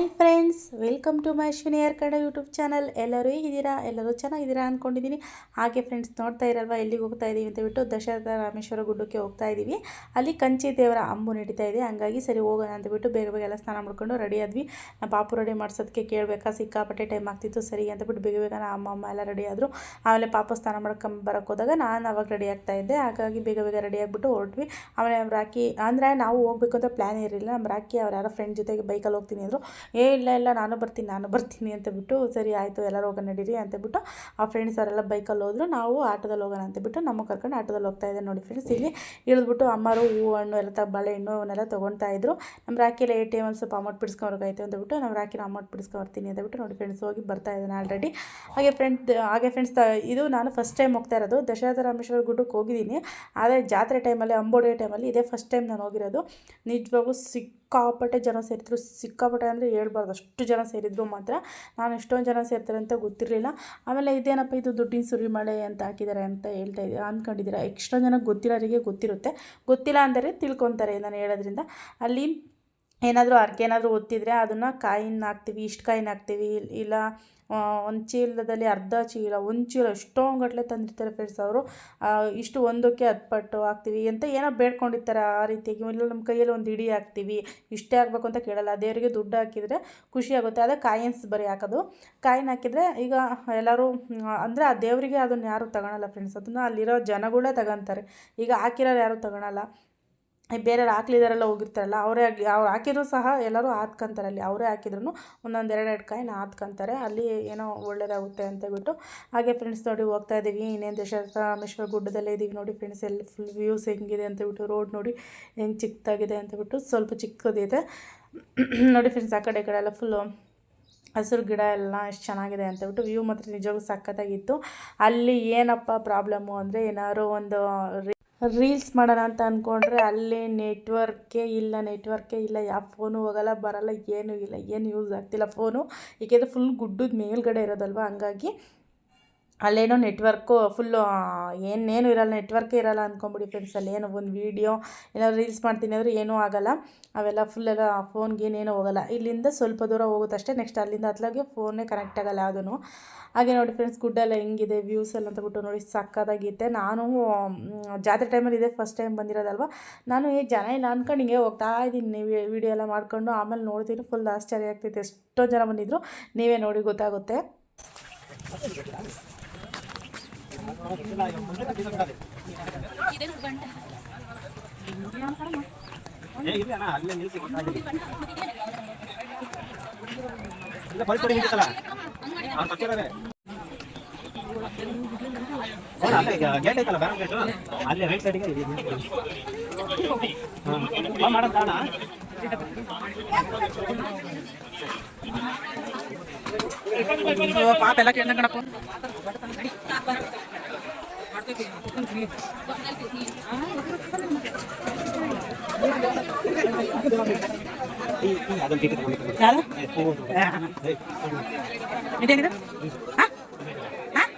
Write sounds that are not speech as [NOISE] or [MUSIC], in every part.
Hi friends, welcome to my Ashwini air Kannada YouTube channel. ಎಲ್ಲರೂ ಇದ್ದೀರಾ ಎಲ್ಲರೂ ಚೆನ್ನಾಗಿದ್ದೀರಾ ಅಂದ್ಕೊಂಡಿದ್ದೀನಿ ಹಾಗೆ ಫ್ರೆಂಡ್ಸ್, ನೋಡ್ತಾ ಇರಲ್ವಾ, ಎಲ್ಲಿಗೆ ಹೋಗ್ತಾ ಇದ್ದೀವಿ ಅಂತ ಬಿಟ್ಟು ದಶರಥ ರಾಮೇಶ್ವರ ಗುಡ್ಡಕ್ಕೆ ಹೋಗ್ತಾ ಇದ್ದೀವಿ. ಅಲ್ಲಿ ಕಂಚಿ ದೇವರ ಅಂಬು ನಡೀತಾ ಇದೆ. ಹಂಗಾಗಿ ಸರಿ ಹೋಗೋಣ ಅಂತ ಬಿಟ್ಟು ಬೇಗ ಬೇಗ ಎಲ್ಲ ಸ್ನಾನ ಮಾಡ್ಕೊಂಡು ರೆಡಿ ಆದ್ವಿ. ಪಾಪು ರೆಡಿ ಮಾಡ್ಸೋದಕ್ಕೆ ಕೇಳಬೇಕಾ? ಸಿಕ್ಕಾಪಟ್ಟೆ ಟೈಮ್ ಆಗ್ತಿತ್ತು. ಸರಿ ಅಂತ ಬೇಗ ಬೇಗ ಅಮ್ಮ ಅಮ್ಮ ಎಲ್ಲ ರೆಡಿ ಆದರು. ಆಮೇಲೆ ಪಾಪು ಸ್ನಾನ ಮಾಡ್ಕೊಂಡು ಬರೋಕ್ಕೆ ಹೋದಾಗ ನಾನು ಅವಾಗ ರೆಡಿ ಆಗ್ತಾ ಇದ್ದೆ. ಹಾಗಾಗಿ ಬೇಗ ಬೇಗ ರೆಡಿ ಆಗಿಬಿಟ್ಟು ಹೊರಟ್ವಿ. ಆಮೇಲೆ ರಾಕಿ ಅಂದರೆ ನಾವು ಹೋಗ್ಬೇಕು ಅಂತ ಪ್ಲ್ಯಾನ್ ಇರಲಿಲ್ಲ ನಮ್ಮ ರಾಕಿ ಅವ್ರು ಯಾರೋ ಫ್ರೆಂಡ್ ಜೊತೆಗೆ ಬೈಕಲ್ಲಿ ಹೋಗ್ತೀನಿ ಅಂದರು. ಏ, ಇಲ್ಲ ಇಲ್ಲ, ನಾನು ಬರ್ತೀನಿ ನಾನು ಬರ್ತೀನಿ ಅಂತ ಬಿಟ್ಟು ಸರಿ, ಆಯಿತು, ಎಲ್ಲರೂ ಹೋಗೋಣ ನಡೀರಿ ಅಂತ ಬಿಟ್ಟು ಆ ಫ್ರೆಂಡ್ಸ್ ಅವರೆಲ್ಲ ಬೈಕಲ್ಲಿ ಹೋದ್ರು. ನಾವು ಆಟೋದಲ್ಲಿ ಹೋಗೋಣ ಅಂತ ಬಿಟ್ಟು ನಮ್ಮ ಕರ್ಕೊಂಡು ಆಟೋದಲ್ಲಿ ಹೋಗ್ತಾ ಇದ್ದೆ ನೋಡಿ ಫ್ರೆಂಡ್ಸ್ ಇಲ್ಲಿ ಇಳಿದ್ಬಿಟ್ಟು ಅಮ್ಮರು ಹೂವು ಹಣ್ಣು, ಎಲ್ಲ ತ ಬಾಳೆಹಣ್ಣು ಅವನ್ನೆಲ್ಲ ತೊಗೊಳ್ತಾ ಇದ್ರು. ನಮ್ಮ ರಾಕಿಯಲ್ಲಿ ಎ ಟಿ ಎಮಲ್ಲಿ ಸ್ವಲ್ಪ ಅಮೌಂಟ್ ಬಿಡಿಸ್ಕೊಂಬರ್ಕಾಯ್ತು ಅಂತ ಬಿಟ್ಟು ನಮ್ಮ ರಾಕಿನ ಅಮೌಂಟ್ ಬಿಡಿಸ್ಕೊಂಬರ್ತೀನಿ ಅಂತ ಬಿಟ್ಟು ನೋಡಿ ಫ್ರೆಂಡ್ಸ್ ಹೋಗಿ ಬರ್ತಾ ಇದ್ದಾನೆ ಆಲ್ರೆಡಿ ಹಾಗೆ ಫ್ರೆಂಡ್ ಹಾಗೆ ಫ್ರೆಂಡ್ಸ್ ಇದು ನಾನು ಫಸ್ಟ್ ಟೈಮ್ ಹೋಗ್ತಾ ಇರೋದು. ದಶರಥ ರಾಮೇಶ್ವರ ಗುಡ್ಡಕ್ಕೆ ಹೋಗಿದ್ದೀನಿ. ಆದರೆ ಜಾತ್ರೆ ಟೈಮಲ್ಲಿ ಅಂಬೋಡಿಯ ಟೈಮಲ್ಲಿ ಇದೇ ಫಸ್ಟ್ ಟೈಮ್ ನಾನು ಹೋಗಿರೋದು. ನಿಜವಾಗ್ಲೂ ಸಿಕ್ಕಾಪಟ್ಟೆ ಜನ ಸೇರಿದ್ರು, ಸಿಕ್ಕಾಪಟ್ಟೆ ಅಂದರೆ ಹೇಳ್ಬಾರ್ದು. ಅಷ್ಟು ಜನ ಸೇರಿದ್ರು ಮಾತ್ರ ನಾನು ಎಷ್ಟೊಂದು ಜನ ಸೇರ್ತಾರೆ ಅಂತ ಗೊತ್ತಿರಲಿಲ್ಲ. ಆಮೇಲೆ ಇದೇನಪ್ಪ ಇದು ದುಡ್ಡಿನ ಸುರಿಮಳೆ ಅಂತ ಹಾಕಿದ್ದಾರೆ ಅಂತ ಹೇಳ್ತಾ ಇದ್ದೀರಾ ಅಂದ್ಕೊಂಡಿದ್ದೀರಾ ಎಷ್ಟೊಂದು ಜನ ಗೊತ್ತಿರೋರಿಗೆ ಗೊತ್ತಿರುತ್ತೆ. ಗೊತ್ತಿಲ್ಲ ಅಂದರೆ ತಿಳ್ಕೊತಾರೆ ನಾನು ಹೇಳೋದ್ರಿಂದ. ಅಲ್ಲಿ ಏನಾದರೂ ಅರ್ಕೆ ಏನಾದರೂ ಒತ್ತಿದ್ರೆ ಅದನ್ನು ಕಾಯಿನ ಹಾಕ್ತೀವಿ, ಇಷ್ಟು ಕಾಯಿನ ಹಾಕ್ತೀವಿ, ಇಲ್ಲ ಒಂದು ಚೀಲದಲ್ಲಿ ಅರ್ಧ ಚೀಲ, ಒಂದು ಚೀಲ ಎಷ್ಟೊಂದು ಗಟ್ಟಲೆ ತಂದಿರ್ತಾರೆ ಫ್ರೆಂಡ್ಸ್ ಅವರು. ಇಷ್ಟು ಒಂದಕ್ಕೆ ಹತ್ತು ಪಟ್ಟು ಹಾಕ್ತೀವಿ ಅಂತ ಏನೋ ಬೇಡ್ಕೊಂಡಿರ್ತಾರೆ ಆ ರೀತಿಯಾಗಿ. ಇಲ್ಲ ನಮ್ಮ ಕೈಯಲ್ಲಿ ಒಂದು ಇಡಿ ಹಾಕ್ತೀವಿ, ಇಷ್ಟೇ ಆಗಬೇಕು ಅಂತ ಕೇಳಲ್ಲ. ದೇವರಿಗೆ ದುಡ್ಡು ಹಾಕಿದರೆ ಖುಷಿ ಆಗುತ್ತೆ. ಅದೇ ಕಾಯಿನ್ಸ್ ಬರೀ ಹಾಕೋದು. ಕಾಯಿನ್ ಹಾಕಿದರೆ ಈಗ ಎಲ್ಲರೂ ಅಂದರೆ ಆ ದೇವರಿಗೆ ಅದನ್ನು ಯಾರು ತಗೊಳಲ್ಲ ಫ್ರೆಂಡ್ಸ್ ಅದನ್ನು ಅಲ್ಲಿರೋ ಜನಗಳೇ ತಗೊತಾರೆ. ಈಗ ಹಾಕಿರೋರು ಯಾರು ತಗೊಳಲ್ಲ. ಬೇರೆಯವ್ರು ಹಾಕ್ಲಿದಾರೆಲ್ಲ ಹೋಗಿರ್ತಾರಲ್ಲ, ಅವರೇ ಅವ್ರು ಹಾಕಿದ್ರು ಸಹ ಎಲ್ಲರೂ ಹಾಕ್ಕೊಂತಾರೆ ಅಲ್ಲಿ. ಅವರೇ ಹಾಕಿದ್ರು ಒಂದೊಂದು ಎರಡೆರಡು ಎರಡು ಕಾಯಿನ ಹಾಕ್ಕೊಂತಾರೆ ಅಲ್ಲಿ ಏನೋ ಒಳ್ಳೆಯದಾಗುತ್ತೆ ಅಂತ ಬಿಟ್ಟು ಹಾಗೆ ಫ್ರೆಂಡ್ಸ್ ನೋಡಿ ಹೋಗ್ತಾ ಇದ್ದೀವಿ. ಇನ್ನೇನು ದೇಶ, ರಾಮೇಶ್ವರ ಗುಡ್ಡದಲ್ಲೇ ಇದ್ದೀವಿ ನೋಡಿ ಫ್ರೆಂಡ್ಸ್ ಎಲ್ಲಿ ಫುಲ್ ವ್ಯೂಸ್ ಹೆಂಗಿದೆ ಅಂತ ರೋಡ್ ನೋಡಿ ಹೆಂಗೆ ಚಿಕ್ಕದಾಗಿದೆ ಅಂತ ಸ್ವಲ್ಪ ಚಿಕ್ಕದಿದೆ. [CLEARS THROAT] ನೋಡಿ ಫ್ರೆಂಡ್ಸ್ ಆ ಕಡೆ ಈ ಕಡೆ ಎಲ್ಲ ಫುಲ್ಲು ಹಸಿರು ಗಿಡ ಎಲ್ಲ ಎಷ್ಟು ಚೆನ್ನಾಗಿದೆ ಅಂತ ಬಿಟ್ಟು ವ್ಯೂ ಮಾತ್ರ ನಿಜವಾಗ್ಲೂ ಸಖತ್ತಾಗಿತ್ತು. ಅಲ್ಲಿ ಏನಪ್ಪ ಪ್ರಾಬ್ಲಮ್ಮು ಅಂದರೆ ಏನಾದ್ರು ಒಂದು ರೀಲ್ಸ್ ಮಾಡೋಣ ಅಂತ ಅಂದ್ಕೊಂಡ್ರೆ ಅಲ್ಲಿ ನೆಟ್ವರ್ಕೇ ಇಲ್ಲ ನೆಟ್ವರ್ಕೇ ಇಲ್ಲ. ಯಾವ ಫೋನು ಹೋಗಲ್ಲ, ಬರಲ್ಲ, ಏನೂ ಇಲ್ಲ. ಏನು ಯೂಸ್ ಆಗ್ತಿಲ್ಲ ಫೋನು ಏಕೆಂದರೆ ಫುಲ್ ಗುಡ್ಡದ ಮೇಲ್ಗಡೆ ಇರೋದಲ್ವ? ಹಂಗಾಗಿ ಅಲ್ಲೇನೋ ನೆಟ್ವರ್ಕು ಫುಲ್ಲು ಏನೇನು ಇರಲ್ಲ, ನೆಟ್ವರ್ಕೇ ಇರಲ್ಲ ಅಂದ್ಕೊಂಬಿಡಿ ಫ್ರೆಂಡ್ಸ್ ಏನೋ ಒಂದು ವೀಡಿಯೋ ಏನಾದ್ರು ರೀಲ್ಸ್ ಮಾಡ್ತೀನಿ ಅಂದರೆ ಏನೂ ಆಗಲ್ಲ. ಅವೆಲ್ಲ ಫುಲ್ಲೆಲ್ಲ ಫೋನ್ಗೆ ಏನೇನೂ ಹೋಗಲ್ಲ. ಇಲ್ಲಿಂದ ಸ್ವಲ್ಪ ದೂರ ಹೋಗುತ್ತಷ್ಟೇ ನೆಕ್ಸ್ಟ್ ಅಲ್ಲಿಂದ ಹತ್ಲಾಗೆ ಫೋನೇ ಕನೆಕ್ಟ್ ಆಗಲ್ಲ ಯಾವುದೂ ಹಾಗೆ ನೋಡಿ ಫ್ರೆಂಡ್ಸ್ ಗುಡ್ಡೆಲ್ಲ ಹೆಂಗಿದೆ ವ್ಯೂಸ್ ಎಲ್ಲ ಅಂತ ನೋಡಿ ಸಕ್ಕತ್ತಾಗಿತ್ತೆ ನಾನು ಜಾತ್ರೆ ಟೈಮಲ್ಲಿ ಇದೆ ಫಸ್ಟ್ ಟೈಮ್ ಬಂದಿರೋದಲ್ವ. ನಾನು ಏ ಜನ ಇಲ್ಲ ಅಂದ್ಕೊಂಡು ಹಿಂಗೆ ಹೋಗ್ತಾ ಇದ್ದೀನಿ. ವೀಡಿಯೋ ಎಲ್ಲ ಮಾಡ್ಕೊಂಡು ಆಮೇಲೆ ನೋಡ್ತೀನಿ. ಫುಲ್ ಆಶ್ಚರ್ಯ ಆಗ್ತೈತೆ. ಎಷ್ಟೋ ಜನ ಬಂದಿದ್ರು. ನೀವೇ ನೋಡಿ ಗೊತ್ತಾಗುತ್ತೆ ಇಲ್ಲ ಪಲ್ಪಡಿ ನಿಂತಿತ್ತಲ್ಲ ಅವ್ನು ತಕ್ಕಿರೋದೆ ಹೌದಾ ಅಲ್ಲೇ ಗೇಟ್ ಐತಲ್ಲ ಬ್ಯಾಂಕ್ ಗೇಟ್ ಅಲ್ಲೇ ರೈಟ್ ಸೈಡ್ಗೆ ಮಾಡೋಣ ಪಾಪ ಎಲ್ಲ ಕೇಳ್ದ ಕಣಪ್ಪ. ಅದನ್ನು ಟಿಕೆಟ್ ಯಾರು ಇದೇನಿದೆ ಹಾಂ ಹಾಂ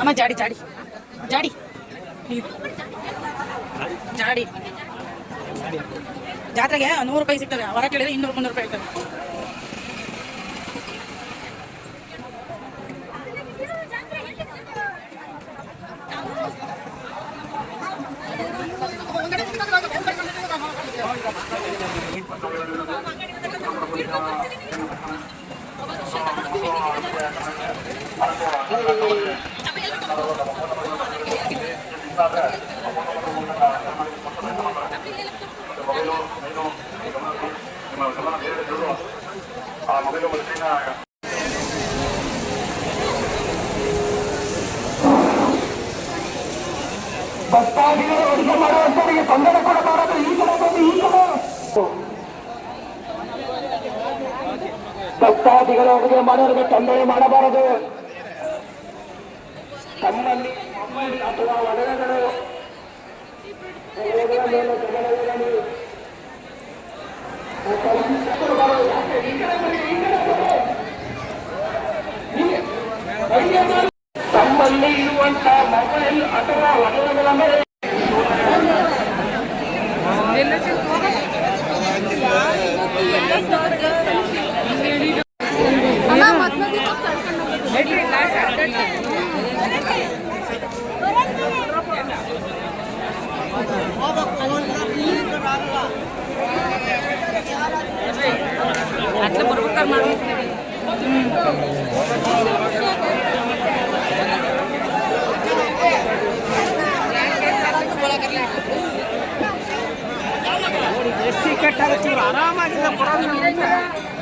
ಅಮ್ಮ ಜಾಡಿ ಜಾಡಿ ಜಾಡಿ ಜಾಡಿ ಜಾತ್ರೆಗೆ ನೂರು ರೂಪಾಯಿ ಸಿಗ್ತದೆ ಹೊರ ಕೇಳಿದ್ರೆ ಇನ್ನೂರು ಮುನ್ನೂರು ರೂಪಾಯಿ ಇರ್ತದೆ ಭಕ್ತಾದಿಗಳು ಅಡುಗೆ ಮಾಡುವಂತವರಿಗೆ ತೊಂದರೆ ಕೊಡಬಾರದು ಈ ಕಡೆ ಬಂದು ಈ ಕಡೆ ಭಕ್ತಾದಿಗಳು ಅಡುಗೆ ಮಾಡೋರಿಗೆ ತೊಂದರೆ ಮಾಡಬಾರದು ತಮ್ಮಲ್ಲಿ ತಮ್ಮಲ್ಲಿ ಇರುವಂತಹ ಮೊಬೈಲ್ ಅಥವಾ ವಲಯಗಳ ಮೇಲೆ ಮಕ್ಕಳಿಗೆ ಯಾಕೆ ಈ ಕಡೆ ಬನ್ನಿ, ಈ ಕಡೆ ಬನ್ನಿ.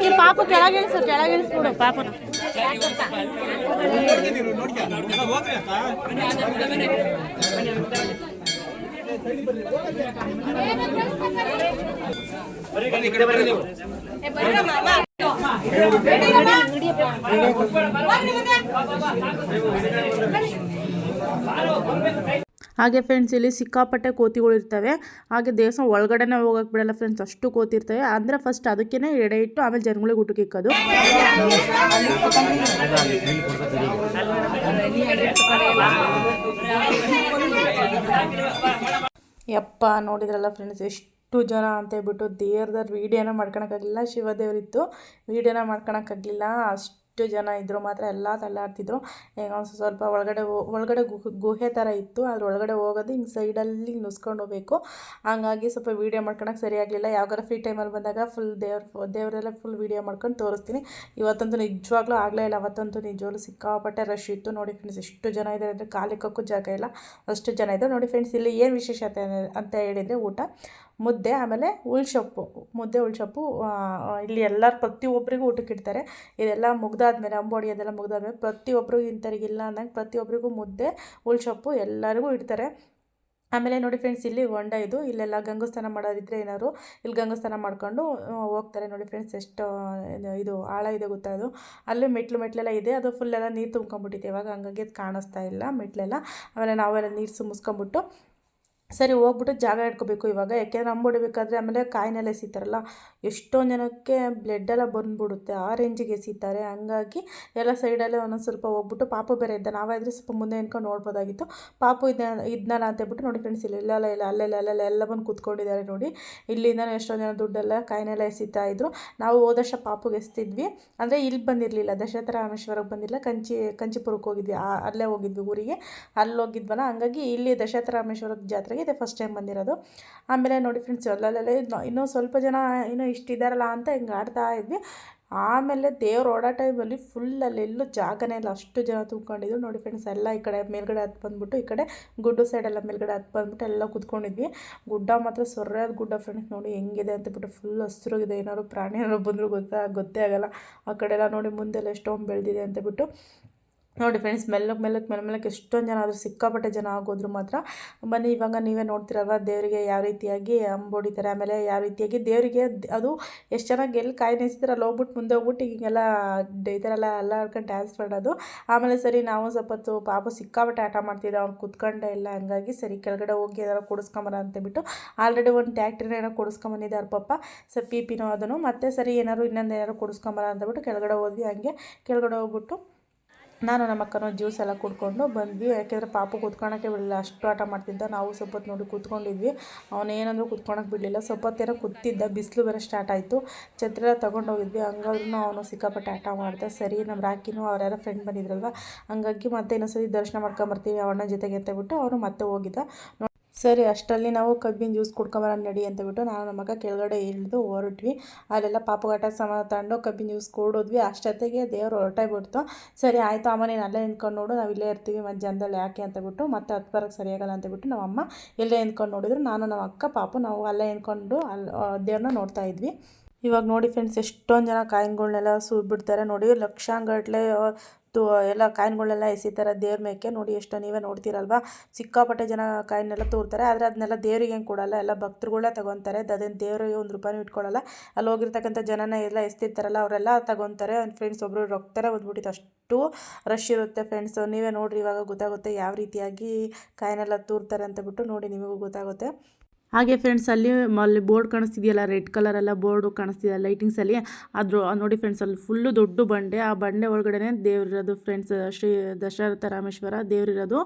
ಮೇಲೆ ಪಾಪ ಕೆಳಗಿಳಿಸು ಕೆಳಗಿಳಿಸ್ಬಿಡು ಪಾಪನ. ಹಾಗೆ ಫ್ರೆಂಡ್ಸ್ ಇಲ್ಲಿ ಸಿಕ್ಕಾಪಟ್ಟೆ ಕೋತಿಗಳು ಇರ್ತವೆ. ಹಾಗೆ ದೇವಸ್ಥಾನ ಒಳಗಡೆನೇ ಹೋಗಕ್ಕೆ ಬಿಡಲ್ಲ ಫ್ರೆಂಡ್ಸ್ ಅಷ್ಟು ಕೋತಿರ್ತವೆ ಅಂದರೆ ಫಸ್ಟ್ ಅದಕ್ಕೇ ಎಡೆ ಇಟ್ಟು ಆಮೇಲೆ ಜನಗಳಿಗೆ ಊಟಕ್ಕೆ ಇಕ್ಕೋದು. ಯಪ್ಪ, ನೋಡಿದ್ರಲ್ಲ ಫ್ರೆಂಡ್ಸ್ ಎಷ್ಟು ಜನ ಅಂತ ಹೇಳ್ಬಿಟ್ಟು ದೇವ್ರದವ್ರು ವೀಡಿಯೋನ ಮಾಡ್ಕೊಳಕ್ಕಾಗಲಿಲ್ಲ ಶಿವದೇವರಿತ್ತು. ವೀಡಿಯೋನ ಮಾಡ್ಕೊಳಕ್ಕಾಗಲಿಲ್ಲ ಅಷ್ಟು ಜನ ಇದ್ದರು ಮಾತ್ರ ಎಲ್ಲ ತಳ್ಳಾಡ್ತಿದ್ರು. ಈಗ ಒಂದು ಸ್ವಲ್ಪ ಒಳಗಡೆ ಒಳಗಡೆ ಗುಹೆ ಥರ ಇತ್ತು. ಅದ್ರ ಒಳಗಡೆ ಹೋಗೋದು ಹಿಂಗೆ ಸೈಡಲ್ಲಿ ನುಸ್ಕೊಂಡು ಹೋಗ್ಬೇಕು. ಹಂಗಾಗಿ ಸ್ವಲ್ಪ ವೀಡಿಯೋ ಮಾಡ್ಕೊಳಕ್ಕೆ ಸರಿ ಆಗಲಿಲ್ಲ. ಫ್ರೀ ಟೈಮಲ್ಲಿ ಬಂದಾಗ ಫುಲ್ ದೇವ್ರ, ದೇವರೆಲ್ಲ ಫುಲ್ ವೀಡಿಯೋ ಮಾಡ್ಕೊಂಡು ತೋರಿಸ್ತೀನಿ. ಇವತ್ತಂತೂ ನಿಜವಾಗ್ಲೂ ಆಗಲೇ ಇಲ್ಲ. ಅವತ್ತಂತೂ ನಿಜವಾಗ್ಲೂ ಸಿಕ್ಕಾಪಟ್ಟೆ ರಶ್ ಇತ್ತು. ನೋಡಿ ಫ್ರೆಂಡ್ಸ್ ಎಷ್ಟು ಜನ ಇದ್ದಾರೆ ಅಂದರೆ ಕಾಲಿಕ್ಕೋಕ್ಕೂ ಜಾಗ ಇಲ್ಲ. ಅಷ್ಟು ಜನ ಇದ್ದಾರೆ ನೋಡಿ ಫ್ರೆಂಡ್ಸ್ ಇಲ್ಲಿ ಏನು ವಿಶೇಷತೆ ಅಂತ ಹೇಳಿದರೆ ಊಟ. ಮುದ್ದೆ ಆಮೇಲೆ ಉಳ್ಸೊಪ್ಪು ಮುದ್ದೆ ಉಳ್ಸೊಪ್ಪು ಇಲ್ಲಿ ಎಲ್ಲರೂ ಪ್ರತಿಯೊಬ್ಬರಿಗೂ ಊಟಕ್ಕೆ ಇಡ್ತಾರೆ. ಇದೆಲ್ಲ ಮುಗ್ದಾದ್ಮೇಲೆ ಅಂಬೋಡಿ ಅದೆಲ್ಲ ಮುಗ್ದಾದ್ಮೇಲೆ ಪ್ರತಿಯೊಬ್ಬರಿಗೂ ಇಂಥವ್ರಿಗಿಲ್ಲ ಅಂದಂಗೆ ಪ್ರತಿಯೊಬ್ಬರಿಗೂ ಮುದ್ದೆ ಉಳ್ಸೊಪ್ಪು ಎಲ್ಲರಿಗೂ ಇಡ್ತಾರೆ. ಆಮೇಲೆ ನೋಡಿ ಫ್ರೆಂಡ್ಸ್ ಇಲ್ಲಿ ಹೊಂಡ ಇದು. ಇಲ್ಲೆಲ್ಲ ಗಂಗಸ್ಥಾನ ಮಾಡೋದಿದ್ರೆ ಏನಾದ್ರು ಇಲ್ಲಿ ಗಂಗಸ್ಥಾನ ಮಾಡ್ಕೊಂಡು ಹೋಗ್ತಾರೆ ನೋಡಿ ಫ್ರೆಂಡ್ಸ್ ಎಷ್ಟು, ಇದು- ಆಳ ಇದೆ ಗೊತ್ತಾ ಅದು. ಅಲ್ಲಿ ಮೆಟ್ಲು ಮೆಟ್ಲೆಲ್ಲ ಇದೆ. ಅದು ಫುಲ್ ಎಲ್ಲ ನೀರು ತುಂಬ್ಕೊಂಬಿಟ್ಟಿದೆ ಇವಾಗ ಹಂಗಾಗಿ ಅದು ಕಾಣಿಸ್ತಾ ಇಲ್ಲ ಮೆಟ್ಲೆಲ್ಲ. ಆಮೇಲೆ ನಾವೆಲ್ಲ ನೀರು ಸುಮಿಸ್ಕೊಂಬಿಟ್ಟು ಸರಿ, ಹೋಗ್ಬಿಟ್ಟು ಜಾಗ ಇಟ್ಕೋಬೇಕು ಇವಾಗ. ಯಾಕೆಂದ್ರೆ ಅಂಬೊಡಿಬೇಕಾದ್ರೆ ಆಮೇಲೆ ಕಾಯಿನೆಲ್ಲ ಎಸಿತಾರಲ್ಲ ಎಷ್ಟೊಂದು ಜನಕ್ಕೆ ಬ್ಲಡ್ ಬಂದುಬಿಡುತ್ತೆ. ಆ ರೇಂಜಿಗೆ ಎಸಿತಾರೆ. ಹಂಗಾಗಿ ಎಲ್ಲ ಸೈಡಲ್ಲೇ ಒಂದೊಂದು ಸ್ವಲ್ಪ ಹೋಗ್ಬಿಟ್ಟು ಪಾಪು ಬೇರೆ ಇದ್ದ. ನಾವಾದರೆ ಸ್ವಲ್ಪ ಮುಂದೆ ನಿಂತ್ಕೊಂಡು ನೋಡ್ಬೋದಾಗಿತ್ತು. ಪಾಪು ಇದ್ದ ಇದ್ನಲ್ಲ ಅಂತ ಹೇಳ್ಬಿಟ್ಟು ನೋಡಿ ಫ್ರೆಂಡ್ಸ್ ಇಲ್ಲ ಇಲ್ಲ ಇಲ್ಲ ಅಲ್ಲೆಲ್ಲ ಅಲ್ಲೆಲ್ಲ ಎಲ್ಲ ಬಂದು ಕೂತ್ಕೊಂಡಿದ್ದಾರೆ ನೋಡಿ. ಇಲ್ಲಿಂದ ಎಷ್ಟೊಂದು ಜನ ದುಡ್ಡೆಲ್ಲ ಕಾಯಿನೆಲ್ಲ ಎಸಿತಾ ಇದ್ರು. ನಾವು ಹೋದಷ್ಟು ಪಾಪುಗೆ ಎಸ್ತಿದ್ವಿ. ಅಂದರೆ ಇಲ್ಲಿ ಬಂದಿರಲಿಲ್ಲ. ದಶರಥ ರಾಮೇಶ್ವರಕ್ಕೆ ಬಂದಿಲ್ಲ. ಕಂಚಿ, ಕಂಚಿಪುರಕ್ಕೆ ಹೋಗಿದ್ವಿ. ಅಲ್ಲೇ ಹೋಗಿದ್ವಿ ಊರಿಗೆ. ಅಲ್ಲಿ ಹೋಗಿದ್ವಲ್ಲ ಹಂಗಾಗಿ ಇಲ್ಲಿ ದಶರಥ ರಾಮೇಶ್ವರದ ಜಾತ್ರೆಗೆ ಇದೆ ಫಸ್ಟ್ ಟೈಮ್ ಬಂದಿರೋದು. ಆಮೇಲೆ ನೋಡಿ ಫ್ರೆಂಡ್ಸ್ ಅಲ್ಲಲ್ಲೇ ಇನ್ನೂ ಸ್ವಲ್ಪ ಜನ ಇನ್ನೂ ಇಷ್ಟಿದ್ದಾರಲ್ಲ ಅಂತ ಹಿಂಗೆ ಆಡ್ತಾ ಇದ್ವಿ. ಆಮೇಲೆ ದೇವ್ರು ಓಡೋ ಟೈಮಲ್ಲಿ ಫುಲ್ ಅಲ್ಲೆಲ್ಲೂ ಜಾಗನೇ ಇಲ್ಲ, ಅಷ್ಟು ಜನ ತುಂಬ್ಕೊಂಡಿದ್ರು. ನೋಡಿ ಫ್ರೆಂಡ್ಸ್ ಎಲ್ಲ ಈ ಕಡೆ ಮೇಲ್ಗಡೆ ಹತ್ತು ಬಂದ್ಬಿಟ್ಟು, ಈ ಕಡೆ ಗುಡ್ಡು ಸೈಡೆಲ್ಲ ಮೇಲ್ಗಡೆ ಹತ್ತು ಬಂದ್ಬಿಟ್ಟು ಎಲ್ಲ ಕುತ್ಕೊಂಡಿದ್ವಿ. ಗುಡ್ಡ ಮಾತ್ರ ಸೊರ್ರೆಯಾದ ಗುಡ್ಡ ಫ್ರೆಂಡ್ಸ್ ನೋಡಿ ಹೆಂಗಿದೆ ಅಂತಬಿಟ್ಟು ಫುಲ್ ಹಸಿರುಗಿದೆ. ಏನಾದ್ರು ಪ್ರಾಣಿ ಏನಾದ್ರು ಬಂದರೂ ಗೊತ್ತಾ, ಗೊತ್ತೇ ಆಗಲ್ಲ. ಆ ಕಡೆ ಎಲ್ಲ ನೋಡಿ ಮುಂದೆಲ್ಲ ಎಷ್ಟೊಂದು ಬೆಳೆದಿದೆ ಅಂತ ಬಿಟ್ಟು. ನೋಡಿ ಫ್ರೆಂಡ್ಸ್ ಮೆಲ್ಲಕ್ಕೆ ಮೆಲ್ಲಕ್ಕೆ ಮೆಲ್ಲ ಮೆಲ್ಲಕ್ಕೆ ಎಷ್ಟೊಂದು ಜನ ಆದರೂ ಸಿಕ್ಕಾಪಟ್ಟೆ ಜನ ಆಗೋದ್ರು ಮಾತ್ರ. ಬನ್ನಿ, ಇವಾಗ ನೀವೇ ನೋಡ್ತಿರಲ್ವ, ದೇವರಿಗೆ ಯಾವ ರೀತಿಯಾಗಿ ಅಂಬೊಡಿತಾರೆ, ಆಮೇಲೆ ಯಾವ ರೀತಿಯಾಗಿ ದೇವರಿಗೆ ಅದು ಎಷ್ಟು ಚೆನ್ನಾಗಿ ಎಲ್ಲಿ ಕಾಯಿ ನೆಸಿದ್ರೆ ಅಲ್ಲಿ ಹೋಗ್ಬಿಟ್ಟು ಮುಂದೆ ಹೋಗ್ಬಿಟ್ಟು ಹೀಗೆಲ್ಲ ಈ ಥರ ಎಲ್ಲ ಎಲ್ಲ ಆಡ್ಕೊಂಡು ಡ್ಯಾನ್ಸ್ ಮಾಡೋದು. ಆಮೇಲೆ ಸರಿ, ನಾವು ಸ್ವಲ್ಪ ಪಾಪ ಸಿಕ್ಕಾಪಟ್ಟೆ ಆಟ ಮಾಡ್ತಿದ್ದೆ, ಅವ್ನು ಕುತ್ಕೊಂಡೆ ಇಲ್ಲ, ಹಂಗಾಗಿ ಸರಿ, ಕೆಳಗಡೆ ಹೋಗಿ ಏನಾರು ಕೊಡಿಸ್ಕೊಂಬರ ಅಂತೇಳ್ಬಿಟ್ಟು ಆಲ್ರೆಡಿ ಒಂದು ಟ್ಯಾಕ್ಟ್ರಿನ ಏನೋ ಕೊಡಿಸ್ಕೊಂಬಂದಿದ್ದಾರೆ ಪಾಪ ಸ ಪಿ ಪಿನೋ ಅದನ್ನು. ಮತ್ತೆ ಸರಿ ಏನಾರು ಇನ್ನೊಂದು ಏನಾರು ಕೊಡಿಸ್ಕೊಂಬರ ಅಂತಬಿಟ್ಟು ಕೆಳಗಡೆ ಹೋದ್ವಿ, ಹಂಗೆ ಕೆಳಗಡೆ ಹೋಗ್ಬಿಟ್ಟು ನಾನು ನಮ್ಮ ಅಕ್ಕನೂ ಜ್ಯೂಸ್ ಎಲ್ಲ ಕುಡ್ಕೊಂಡು ಬಂದ್ವಿ. ಯಾಕೆಂದರೆ ಪಾಪು ಕೂತ್ಕೊಳಕ್ಕೆ ಬಿಡಲಿಲ್ಲ. ಅಷ್ಟು ಆಟ ಮಾಡ್ತಿದ್ದ. ನಾವು ಸ್ವಲ್ಪ ನೋಡಿ ಕೂತ್ಕೊಂಡಿದ್ವಿ. ಅವನೇನಂದ್ರೂ ಕೂತ್ಕೊಳಕ್ಕೆ ಬಿಡಲಿಲ್ಲ. ಸ್ವಲ್ಪ ಹೊತ್ತೇನೋ ಕೂತಿದ್ದ ಬಿಸಿಲು ಬೇರೆ ಸ್ಟಾರ್ಟ್ ಆಯಿತು. ಛತ್ರ ತೊಗೊಂಡೋಗಿದ್ವಿ. ಹಂಗಾದ್ರೂ ಅವನು ಸಿಕ್ಕಾಪಟ್ಟೆ ಆಟ ಮಾಡ್ದೆ. ಸರಿ, ನಮ್ಮ ರಾಕಿನೂ ಅವ್ರ್ಯಾರ ಫ್ರೆಂಡ್ ಬಂದಿದ್ರಲ್ವ? ಹಂಗಾಗಿ ಮತ್ತೆ ಇನ್ನೊಂದ್ಸರಿ ದರ್ಶನ ಮಾಡ್ಕೊಂಬರ್ತೀವಿ. ಅವನ ಜೊತೆಗೆ ಅಂತ ಬಿಟ್ಟು ಅವನು ಮತ್ತೆ ಹೋಗಿದ್ದ. ಸರಿ, ಅಷ್ಟರಲ್ಲಿ ನಾವು ಕಬ್ಬಿನ ಜ್ಯೂಸ್ ಕುಡ್ಕೊಂಬರ ನಡಿ ಅಂತ ಬಿಟ್ಟು ನಾನು ನಮ್ಮ ಮಗ ಕೆಳಗಡೆ ಇಳಿದು ಹೊರಟ್ವಿ. ಅಲ್ಲೆಲ್ಲ ಪಾಪಗಾಟ ಸಮ ತಗೊಂಡು ಕಬ್ಬಿನ ಜ್ಯೂಸ್ ಕೊಡೋದ್ವಿ. ಅಷ್ಟೊತ್ತಿಗೆ ದೇವ್ರು ಹೊರಟಾಗ್ಬಿಡ್ತು ಸರಿ, ಆಯಿತು ಅಮ್ಮ, ನೀನು ಅಲ್ಲೇ ನಿಂತ್ಕೊಂಡು ನೋಡು. ನಾವು ಇಲ್ಲೇ ಇರ್ತೀವಿ ಮಧ್ಯಾಹ್ನದಲ್ಲಿ ಯಾಕೆ ಅಂತ ಬಿಟ್ಟು ಮತ್ತೆ ಹತ್ತು ಬರೋಕ್ಕೆ ಸರಿಯಾಗಲ್ಲ ಅಂತ ಬಿಟ್ಟು ನಮ್ಮ ಅಮ್ಮ ಎಲ್ಲೇ ನಿಂತ್ಕೊಂಡು ನೋಡಿದ್ರು. ನಾನು, ನಮ್ಮ ಅಕ್ಕ, ಪಾಪು, ನಾವು ಅಲ್ಲೇ ನಿಂತ್ಕೊಂಡು ಅಲ್ಲಿ ದೇವ್ರನ್ನ ನೋಡ್ತಾ ಇದ್ವಿ. ಇವಾಗ ನೋಡಿ ಫ್ರೆಂಡ್ಸ್ ಎಷ್ಟೊಂದು ಜನ ಕಾಯಿನ್ಗಳನ್ನೆಲ್ಲ ಬಿಡ್ತಾರೆ ನೋಡಿ ಲಕ್ಷಾಂಗಟ್ಲೆ ತು, ಎಲ್ಲ ಕಾಯಿನ್ಗಳನ್ನೆಲ್ಲ ಎಸಿತಾರೆ. ದೇವ್ರ ಮೇಕೆ ನೋಡಿ ಎಷ್ಟು ನೀವೇ ನೋಡ್ತೀರಲ್ವಾ? ಸಿಕ್ಕಾಪಟ್ಟೆ ಜನ ಕಾಯಿನೆಲ್ಲ ತೂರ್ತಾರೆ. ಆದರೆ ಅದನ್ನೆಲ್ಲ ದೇವ್ರಿಗೆ ಏನು ಕೊಡಲ್ಲ. ಎಲ್ಲ ಭಕ್ತರುಗಳೇ ತಗೊತಾರೆ. ಅದೇನು ದೇವ್ರಿಗೆ ಒಂದು ರೂಪಾಯಿ ಇಟ್ಕೊಳ್ಳಲ್ಲ ಅಲ್ಲಿ ಹೋಗಿರ್ತಕ್ಕಂಥ ಜನನ ಎಲ್ಲ ಎಸ್ತಿರ್ತಾರಲ್ಲ, ಅವರೆಲ್ಲ ತಗೊತಾರೆ. ಫ್ರೆಂಡ್ಸ್ ಒಬ್ಬರು ರೊಕ್ತಾರೆ ಬಂದ್ಬಿಟ್ಟಿತ್ತು. ಅಷ್ಟು ರಶ್ ಇರುತ್ತೆ ಫ್ರೆಂಡ್ಸ್ ನೀವೇ ನೋಡಿರಿ ಇವಾಗ ಗೊತ್ತಾಗುತ್ತೆ ಯಾವ ರೀತಿಯಾಗಿ ಕಾಯಿನೆಲ್ಲ ತೂರ್ತಾರೆ ಅಂತ ಬಿಟ್ಟು ನೋಡಿ ನಿಮಗೂ ಗೊತ್ತಾಗುತ್ತೆ. ಹಾಗೆ ಫ್ರೆಂಡ್ಸ್ ಅಲ್ಲಿ ಅಲ್ಲಿ ಬೋರ್ಡ್ ಕಾಣಿಸ್ತಿದೆಯಲ್ಲ ರೆಡ್ ಕಲರ್ ಎಲ್ಲ ಬೋರ್ಡ್ ಕಾಣಿಸ್ತಿದೆ ಲೈಟಿಂಗ್ಸಲ್ಲಿ ಅದ್ರ ನೋಡಿ ಫ್ರೆಂಡ್ಸ್ ಅಲ್ಲಿ ಫುಲ್ಲು ದೊಡ್ಡ ಬಂಡೆ. ಆ ಬಂಡೆ ಒಳಗಡೆನೆ ದೇವ್ರಿರೋದು ಫ್ರೆಂಡ್ಸ್ ಶ್ರೀ ದಶರಥ ರಾಮೇಶ್ವರ ದೇವ್ರಿರೋದು.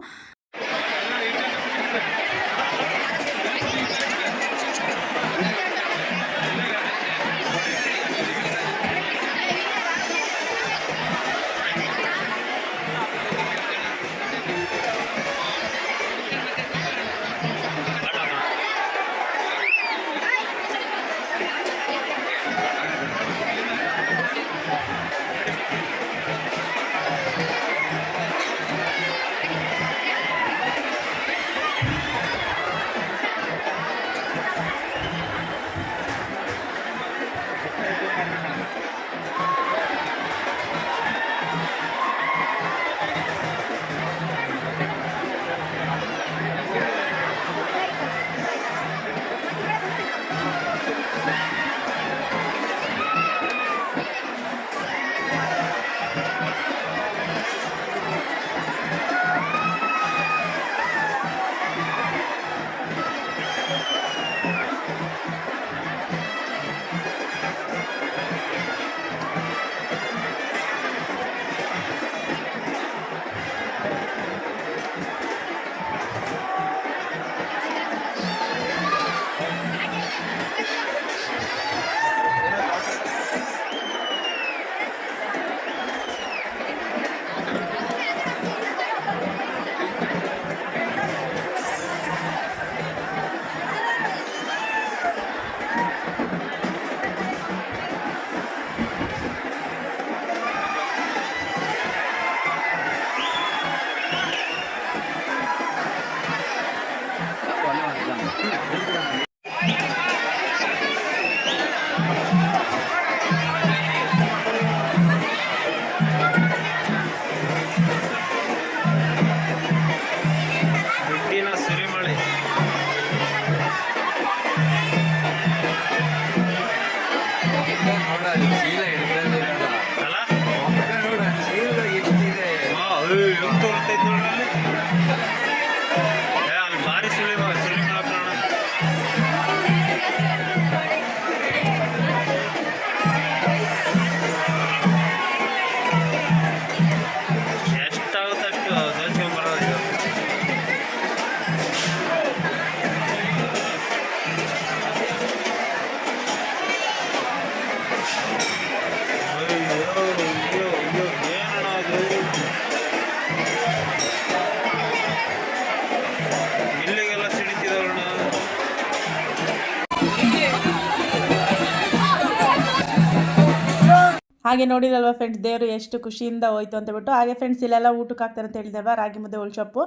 ಹಾಗೆ ನೋಡಿರಲ್ವ ಫ್ರೆಂಡ್ಸ್ ದೇವರು ಎಷ್ಟು ಖುಷಿಯಿಂದ ಹೋಯ್ತು ಅಂತ ಬಿಟ್ಟು, ಹಾಗೆ ಫ್ರೆಂಡ್ಸ್ ಇಲ್ಲೆಲ್ಲ ಊಟಕ್ಕೆ ಹಾಕ್ತಾರೆ ಅಂತ ಹೇಳಿದೆವ ರಾಗಿ ಮುದ್ದೆ ಉಳ್ಸೊಪ್ಪು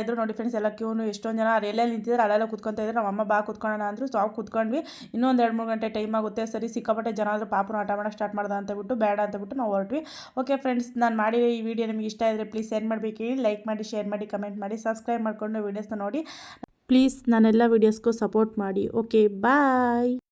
ಇದ್ರು. ನೋಡಿ ಫ್ರೆಂಡ್ಸ್ ಎಲ್ಲ ಕ್ಯೂನು ಎಷ್ಟೊಂದು ಜನ ಎಲ್ಲೆಲ್ಲಿ ನಿಂತಿದ್ದಾರೆ ಅಲ್ಲೆಲ್ಲ ಕುತ್ಕೊತಾ ಇದ್ರು. ನಮ್ಮ ಅಮ್ಮ ಬಾ ಕುತ್ಕೊಳ್ಳೋಣ ಅಂದರು. ಸಾವು ಕೂತ್ಕೊಂಡ್ವಿ ಕುತ್ಕೊಂಡ್ವಿ. ಇನ್ನೊಂದು ಎರಡು ಮೂರು ಗಂಟೆ ಟೈಮ್ ಆಗುತ್ತೆ. ಸರಿ, ಸಿಕ್ಕಾಪಟ್ಟೆ ಜನ ಆದರೂ ಪಾಪನ ಆಟ ಮಾಡೋಕ್ಕೆ ಸ್ಟಾರ್ಟ್ ಮಾಡ್ದ ಅಂತ ಬಿಟ್ಟು, ಬೇಡ ಅಂತ ಬಿಟ್ಟು ನಾವು ಹೊರಟ್ವಿ. ಓಕೆ ಫ್ರೆಂಡ್ಸ್ ನಾನು ಮಾಡಿ ಈ ವಿಡಿಯೋ ನಿಮಗೆ ಇಷ್ಟ ಇದ್ದರೆ ಪ್ಲೀಸ್ ಸೆಂಡ್ ಮಾಡಬೇಕು. ಲೈಕ್ ಮಾಡಿ ಶೇರ್ ಮಾಡಿ ಕಮೆಂಟ್ ಮಾಡಿ ಸಬ್ಸ್ಕ್ರೈಬ್ ಮಾಡಿಕೊಂಡು ವೀಡಿಯೋಸ್ನ ನೋಡಿ. ಪ್ಲೀಸ್ ನಾನೆಲ್ಲ ವೀಡಿಯೋಸ್ಗೂ ಸಪೋರ್ಟ್ ಮಾಡಿ. Okay bye